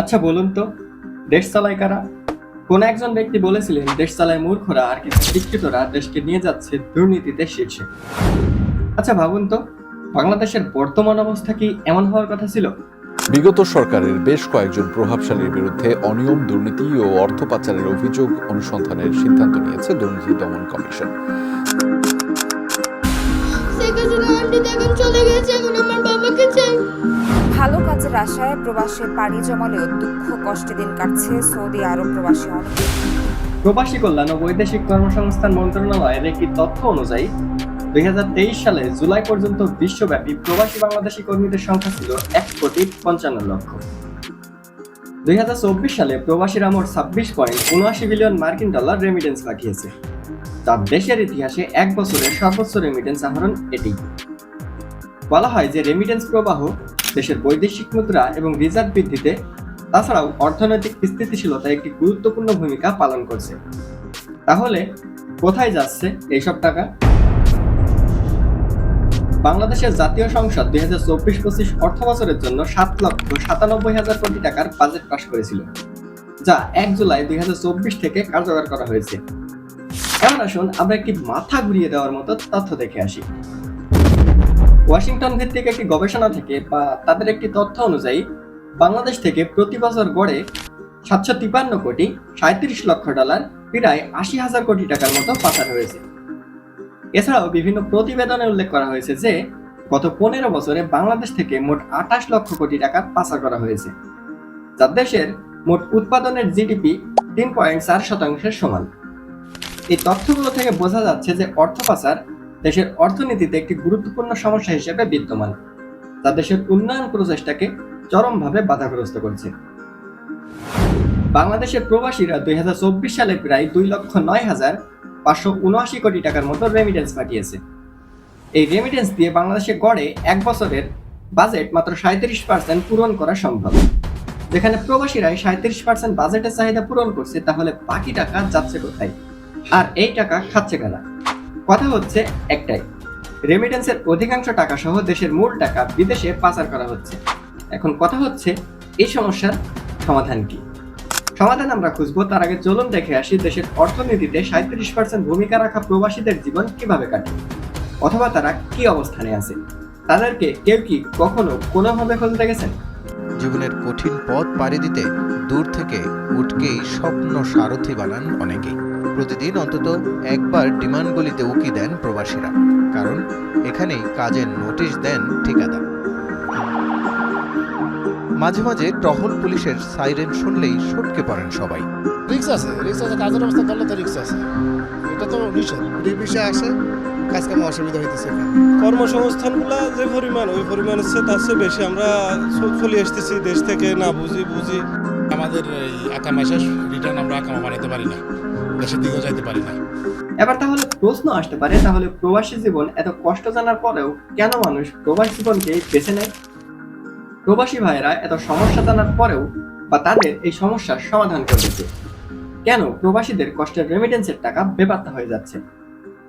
আচ্ছা বলুন তো দেশ চালায় কারা? কোন একজন ব্যক্তি বলেছিলেন দেশ চালায় মূর্খরা আর কিছু শিক্ষিতরা দেশকে নিয়ে যাচ্ছে দুর্নীতিতে শীর্ষে? আচ্ছা ভাবুন তো বাংলাদেশের বর্তমান অবস্থা কি এমন হওয়ার কথা ছিল? বিগত সরকারের বেশ কয়েকজন প্রভাবশালীর বিরুদ্ধে অনিয়ম দুর্নীতি ও অর্থ পাচারের অভিযোগ অনুসন্ধানের সিদ্ধান্ত নিয়েছে দুর্নীতি দমন কমিশন। চলে গেছে। আশায় প্রবাসে পাড়ি জমালেও দুঃখ কষ্টে দিন কাটছে সৌদি আরব প্রবাসী অনেকে। প্রবাসী কল্যাণ ও বৈদেশিক কর্মসংস্থান মন্ত্রণালয়ের একটি তথ্য অনুযায়ী, দুই সালে জুলাই পর্যন্ত বিশ্বব্যাপী প্রবাসী বাংলাদেশি কর্মীদের সংখ্যা ছিল এক কোটি পঞ্চান্ন লক্ষ। দুই সালে প্রবাসীরা মোট ছাব্বিশ পয়েন্ট উনআশি বিলিয়ন মার্কিন ডলার রেমিটেন্স পাঠিয়েছে। যা দেশের ইতিহাসে এক বছরের সর্বোচ্চ রেমিটেন্স আহরণ এটি। বলা হয় যে রেমিটেন্স প্রবাহ দেশের বৈদেশিক মুদ্রা এবং রিজার্ভ বৃদ্ধিতে, তাছাড়াও অর্থনৈতিক স্থিতিশীলতা একটি গুরুত্বপূর্ণ ভূমিকা পালন করছে। তাহলে, কোথায় যাচ্ছে এইসব টাকা? বাংলাদেশের জাতীয় সংসদ দুই হাজার চব্বিশ পঁচিশ অর্থ বছরের জন্য সাত লক্ষ সাতানব্বই হাজার কোটি টাকার বাজেট পাশ করেছিল, যা এক জুলাই দুই হাজার চব্বিশ থেকে কার্যকর করা হয়েছে। এমন আসুন আমরা একটি মাথা ঘুরিয়ে দেওয়ার মতো তথ্য দেখে আসি। ওয়াশিংটন ভিত্তিক একটি গবেষণা থেকে বা তাদের একটি তথ্য অনুযায়ী, বাংলাদেশ থেকে প্রতি বছর গড়ে সাতশো তিপান্ন কোটি সাঁত্রিশ লক্ষ ডলার, প্রায় আশি হাজার কোটি টাকার মতো পাচার হয়েছে। এছাড়াও বিভিন্ন প্রতিবেদনে উল্লেখ করা হয়েছে যে, গত পনেরো বছরে বাংলাদেশ থেকে মোট আঠাশ লক্ষ কোটি টাকা পাচার করা হয়েছে, যা দেশের মোট উৎপাদনের জিডিপি তিন পয়েন্ট চার শতাংশের সমান। এই তথ্যগুলো থেকে বোঝা যাচ্ছে যে অর্থ পাচার দেশের অর্থনীতিতে একটি গুরুত্বপূর্ণ সমস্যা হিসেবে বিদ্যমান। তা দেশের উন্নয়ন প্রচেষ্টাকে চরমভাবে বাধাগ্রস্ত করছে। বাংলাদেশের প্রবাসীরা দুই সালে প্রায় দুই লক্ষ নয় হাজার পাঁচশো উনআশি কোটি টাকার মতো রেমিটেন্স পাঠিয়েছে। এই রেমিটেন্স দিয়ে বাংলাদেশে গড়ে এক বছরের বাজেট মাত্র সাঁত্রিশ পার্সেন্ট পূরণ করা সম্ভব। যেখানে প্রবাসীরাই সাঁত্রিশ পার্সেন্ট বাজেটের চাহিদা পূরণ করছে, তাহলে বাকি টাকা যাচ্ছে কোথায়? আর এই টাকা খাচ্ছে কারা? কথা হচ্ছে একটাই। রেমিটেন্সের অধিকাংশ টাকা সহ দেশের মূল টাকা বিদেশে পাচার করা হচ্ছে। এখন কথা হচ্ছে, এই সমস্যার সমাধান কি? সমাধান আমরা খুঁজবো তার আগে চলুন দেখে আসি দেশের অর্থনীতিতে সাঁত্রিশ পার্সেন্ট ভূমিকা রাখা প্রবাসীদের জীবন কীভাবে কাটে, অথবা তারা কি অবস্থানে আছে? তাদেরকে কেউ কি কখনো কোনোভাবে খুঁজতে গেছেন? জীবনের কঠিন পথ পাড়ি দিতে দূর থেকে উঠকেই স্বপ্ন সারথি বানান অনেকেই। প্রতিদিন অন্তত একবার ডিমান্ড গলিতে উকি দেন প্রবাসীরা, কারণ এখানেই কাজের নোটিশ দেন ঠিকাদার। মাঝে মাঝে টহল পুলিশের সাইরেন শুনলেই সটকে পড়েন সবাই। রিক্স আছে রিক্স আছে কাজের অবস্থা ধরলে তো রিক্স আছে। এটা তো নিষেধ। বিষয়ে আসে কাজ কামে অসুবিধা হইতেছে কর্মসংস্থানগুলা যে পরিমাণ ওই পরিমাণ হচ্ছে তার চেয়ে বেশি আমরা চলে এসতেছি দেশ থেকে না বুঝি বুঝি। আমাদের এই আকাম মাসের রিটার্ন আমরা আকামা বানাইতে পারি না। দেশের দিকেও যাইতে পারি না। এবার তাহলে প্রশ্ন আসতে পারে তাহলে প্রবাসী জীবন এত কষ্ট জানার পরেও কেন মানুষ প্রবাসী জীবনকে বেছে নেয়? প্রবাসী ভাইয়েরা এত সমস্যা জানার পরেও বা তাদের এই সমস্যার সমাধান করতেছে কেন প্রবাসীদের কষ্টের রেমিটেন্সের টাকা বেপাত্তা হয়ে যাচ্ছে?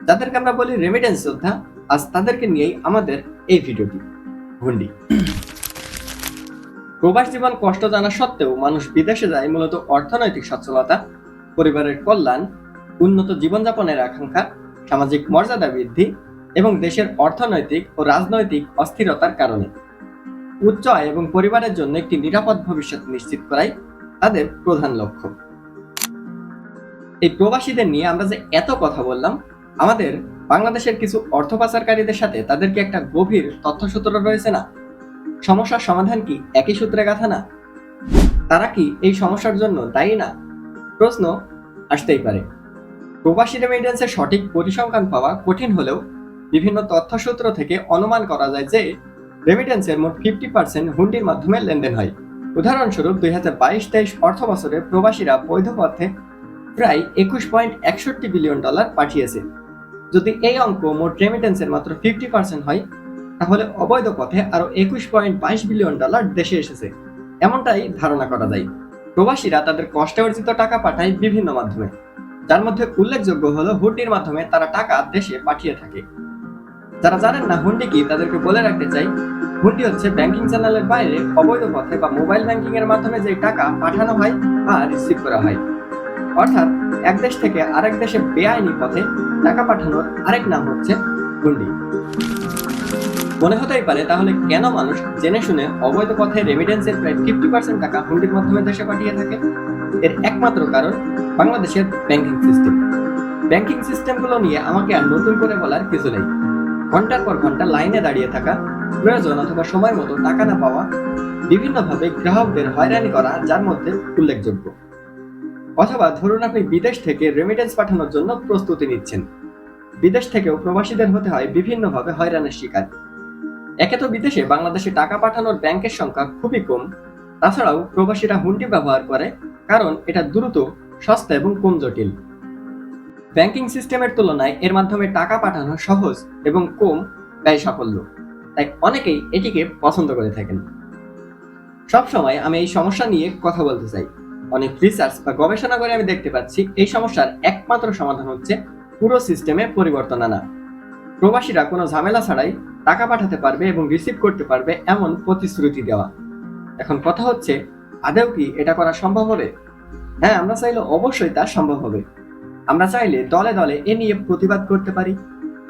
যাদেরকে আমরা বলি রেমিটেন্স যোদ্ধা, আজ তাদেরকে নিয়েই আমাদের এই ভিডিওটি। ভুন্ডি। প্রবাস জীবন কষ্ট জানা সত্ত্বেও মানুষ বিদেশে যায় মূলত অর্থনৈতিক সচ্ছলতা, পরিবারের কল্যাণ, উন্নত জীবনযাপনের আকাঙ্ক্ষা, সামাজিক মর্যাদা বৃদ্ধি এবং দেশের অর্থনৈতিক ও রাজনৈতিক অস্থিরতার কারণে। উচ্চ আয় এবং পরিবারের জন্য একটি নিরাপদ ভবিষ্যৎ নিশ্চিত করাই তাদের প্রধান লক্ষ্য। এই প্রবাসীদের নিয়ে আমরা যে এত কথা বললাম, আমাদের বাংলাদেশের কিছু অর্থ পাচারকারীদের সাথে তাদের কি একটা গভীর তথ্যসূত্র রয়েছে না? সমস্যার সমাধান কি একই সূত্রে গাথা না? তারা কি এই সমস্যার জন্য দায়ী না? প্রশ্ন আসতেই পারে। প্রবাসী রেমিটেন্সের সঠিক পরিসংখ্যান পাওয়া কঠিন হলেও বিভিন্ন তথ্যসূত্র থেকে অনুমান করা যায় যে রেমিটেন্সের মোট ফিফটি পার্সেন্ট হুন্ডির মাধ্যমে লেনদেন হয়। উদাহরণস্বরূপ, দুই হাজার বাইশ তেইশ অর্থ বছরে প্রবাসীরা বৈধ পথে প্রায় একুশ পয়েন্ট একষট্টি বিলিয়ন ডলার পাঠিয়েছে। যদি এই অঙ্ক মোট রেমিটেন্সের মাত্র ফিফটি পার্সেন্ট হয়, তাহলে অবৈধ পথে আরও একুশ পয়েন্ট বাইশ বিলিয়ন ডলার দেশে এসেছে। এমনটাই ধারণা করা যায়। প্রবাসীরা তাদের কষ্টে অর্জিত টাকা পাঠায় বিভিন্ন মাধ্যমে। যার মধ্যে উল্লেখযোগ্য হলো হুন্ডির মাধ্যমে তারা টাকা দেশে পাঠিয়ে থাকে। যারা জানেন না, হুন্ডি কি, তাদেরকে বলে রাখতে চাই, হুন্ডি হচ্ছে ব্যাংকিং চ্যানেলের বাইরে অবৈধ পথে বা মোবাইল ব্যাংকিং এর মাধ্যমে যে টাকা পাঠানো হয় বা রিসিভ করা হয়। অর্থাৎ এক দেশ থেকে আরেক দেশে বেআইনি পথে টাকা পাঠানোর আরেক নাম হচ্ছে হুন্ডি। মনে হতেই পারে, তাহলে কেন মানুষ জেনে শুনে অবৈধ পথে রেমিটেন্সের প্রায় ফিফটি পার্সেন্ট টাকা হুন্ডির মাধ্যমে দেশে পাঠিয়ে থাকে? এর একমাত্র কারণ বাংলাদেশের ব্যাংকিং সিস্টেম ব্যাংকিং সিস্টেমগুলো নিয়ে আমাকে আর নতুন করে বলার কিছু নেই। ঘণ্টার পর ঘণ্টা লাইনে দাঁড়িয়ে থাকা, প্রয়োজন অথবা সময় মতো টাকা না পাওয়া, বিভিন্নভাবে গ্রাহকদের হয়রানি করা, যার মধ্যে উল্লেখযোগ্য। অথবা ধরুন আপনি বিদেশ থেকে রেমিটেন্স পাঠানোর জন্য প্রস্তুতি নিচ্ছেন। বিদেশ থেকেও প্রবাসীদের হতে হয় বিভিন্নভাবে হয়রানির শিকার। একে তো বিদেশে বাংলাদেশে টাকা পাঠানোর ব্যাংকের সংখ্যা খুবই কম, তাছাড়াও প্রবাসীরা হুন্ডি ব্যবহার করে, কারণ এটা দ্রুত, সস্তা এবং কম জটিল। ব্যাংকিং সিস্টেমের তুলনায় এর মাধ্যমে টাকা পাঠানো সহজ এবং কম ব্যয় সাফল্য। তাই অনেকেই এটিকে পছন্দ করে থাকেন। সবসময় আমি এই সমস্যা নিয়ে কথা বলতে চাই। অনেক রিসার্চ বা গবেষণা করে আমি দেখতে পাচ্ছি এই সমস্যার একমাত্র সমাধান হচ্ছে পুরো সিস্টেমে পরিবর্তন আনা। প্রবাসীরা কোনো ঝামেলা ছাড়াই টাকা পাঠাতে পারবে এবং রিসিভ করতে পারবে এমন প্রতিশ্রুতি দেওয়া। এখন কথা হচ্ছে আদেও কি এটা করা সম্ভব হবে? হ্যাঁ আমরা চাইলে অবশ্যই তা সম্ভব হবে। আমরা চাইলে দলে দলে এ নিয়ে প্রতিবাদ করতে পারি।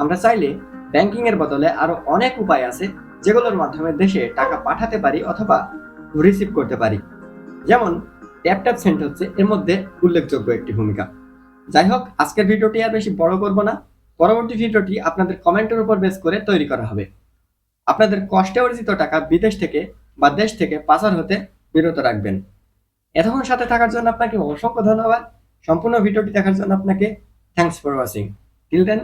আমরা চাইলে ব্যাংকিং এর বদলে আরও অনেক উপায় আছে যেগুলোর মাধ্যমে দেশে টাকা পাঠাতে পারি অথবা রিসিভ করতে পারি। যেমন ট্যাপ ট্যাপ সেন্ট হচ্ছে এর মধ্যে উল্লেখযোগ্য একটি ভূমিকা। যাই হোক, আজকের ভিডিওটি আর বেশি বড় করব না। পরবর্তী ভিডিওটি আপনাদের কমেন্টের উপর বেস করে তৈরি করা হবে। আপনাদের কষ্টে অর্জিত টাকা বিদেশ থেকে বা দেশ থেকে পাচার হতে বিরত রাখবেন। এতক্ষণ সাথে থাকার জন্য আপনাকে অসংখ্য ধন্যবাদ। সম্পূর্ণ ভিডিওটি দেখার জন্য আপনাকে thanks for watching till then